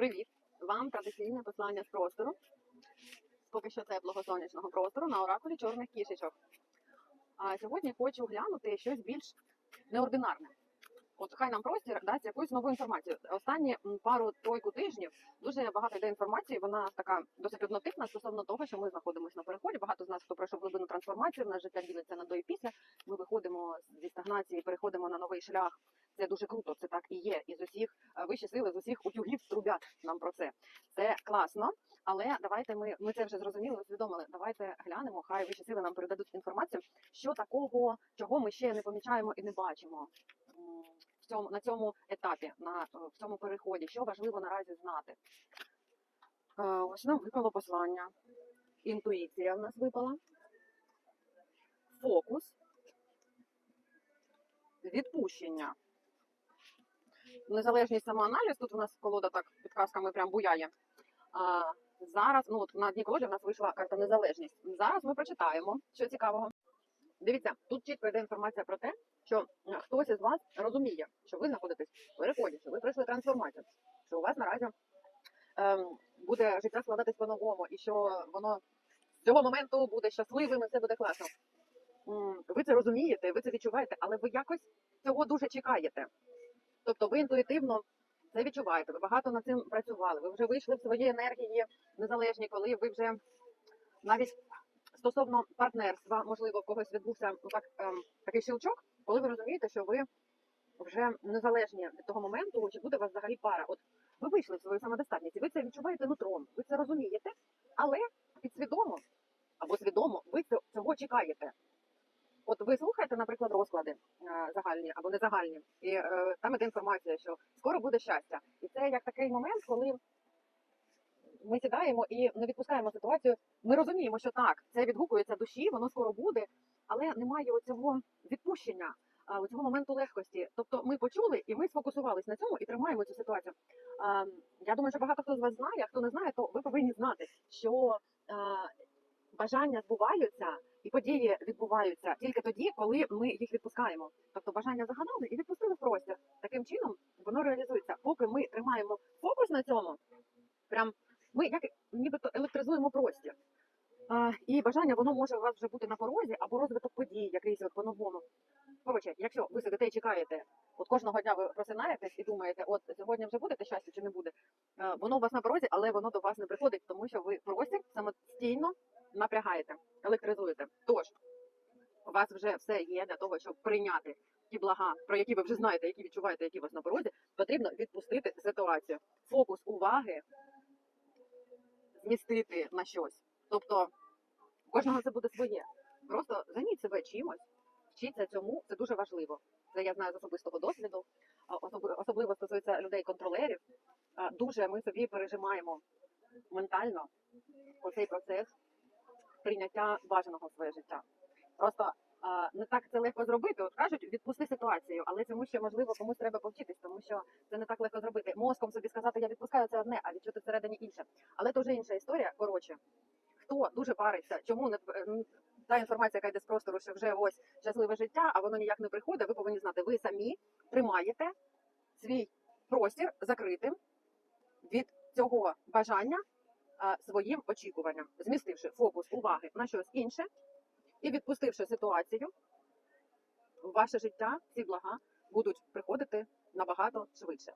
Привіт! Вам традиційне послання з простору. Поки що це благосонячного простору на оракулі чорних кішечок. А сьогодні хочу глянути щось більш неординарне. От хай нам простір дасть якусь нову інформацію. Останні пару тройку тижнів дуже багато йде інформації. Вона така досить однотипна стосовно того, що ми знаходимося на переході. Багато з нас, хто пройшов глибину трансформацію, в нас життя ділиться на до і після. Ми виходимо зі стагнації, переходимо на новий шлях. Це дуже круто, це так і є. І з усіх е, вищі сили, з усіх утюгів трубять нам про це. Це класно, але давайте ми, ми це вже зрозуміли, усвідомили. Давайте глянемо, хай вищі сили нам передадуть інформацію, що такого, чого ми ще не помічаємо і не бачимо в цьому на цьому етапі, на е, в цьому переході, що важливо наразі знати. Е, Ось нам випало послання. Інтуїція в нас випала. Фокус. Відпущення. Незалежність самоаналіз. Тут у нас колода так підказками прям буяє. А, зараз, ну от на дні колоди в нас вийшла карта незалежність. Зараз ми прочитаємо, що цікавого. Дивіться, тут чітко йде інформація про те, що е, хтось із вас розуміє, що ви знаходитесь в переході, що ви пройшли трансформацію, що у вас наразі ем, буде життя складатись по-новому, і що воно з цього моменту буде щасливим і все буде класно. Ви це розумієте, ви це відчуваєте, але ви якось цього дуже чекаєте. Тобто ви інтуїтивно це відчуваєте, ви багато над цим працювали, ви вже вийшли в свої енергії незалежні, коли ви вже навіть стосовно партнерства, можливо, в когось відбувся так, ем, такий щелчок, коли ви розумієте, що ви вже незалежні від того моменту, чи буде у вас взагалі пара. От ви вийшли в свою самодостатність, і ви це відчуваєте нутром, ви це розумієте, але підсвідомо або свідомо ви цього чекаєте. От ви слухаєте, наприклад, розклади е, загальні або не загальні, і е, там іде інформація, що скоро буде щастя. І це як такий момент, коли ми сідаємо і не відпускаємо ситуацію. Ми розуміємо, що так, це відгукується душі, воно скоро буде, але немає оцього відпущення, оцього моменту легкості. Тобто ми почули і ми сфокусувались на цьому і тримаємо цю ситуацію. А, Я думаю, що багато хто з вас знає, а хто не знає, то ви повинні знати, що а, бажання збуваються і події відбуваються тільки тоді, коли ми їх відпускаємо. Тобто бажання загадали і відпустили в простір. Таким чином воно реалізується. Поки ми тримаємо фокус на цьому, прям ми як нібито електризуємо простір. А, і бажання воно може у вас вже бути на порозі або розвиток подій, якийсь от по-новому. Коротше, якщо ви сидите і чекаєте, от кожного дня ви просинаєтесь і думаєте, от сьогодні вже буде те щастя чи не буде, воно у вас на порозі, але воно до вас не приходить, тому що ви простір самостійно напрягаєте, електризуєте. Тож у вас вже все є для того, щоб прийняти ті блага, про які ви вже знаєте, які відчуваєте, які у вас на порозі, потрібно відпустити ситуацію. Фокус уваги змістити на щось. Тобто у кожного це буде своє. Просто займіть себе чимось, вчіться цьому, це дуже важливо. Це я знаю з особистого досвіду, особливо стосується людей-контролерів. Дуже ми собі пережимаємо ментально оцей процес прийняття бажаного в своє життя. Просто не так це легко зробити. От кажуть, відпусти ситуацію, але цьому ще можливо комусь треба повчитись, тому що це не так легко зробити. Мозком собі сказати, я відпускаю це одне, а відчути всередині інше. Але це вже інша історія. Коротше, хто дуже париться, чому не та інформація, яка йде з простору, що вже ось щасливе життя, а воно ніяк не приходить. Ви повинні знати, ви самі тримаєте свій простір закритим від цього бажання своїм очікуванням, змістивши фокус уваги на щось інше і відпустивши ситуацію, в ваше життя ці блага будуть приходити набагато швидше.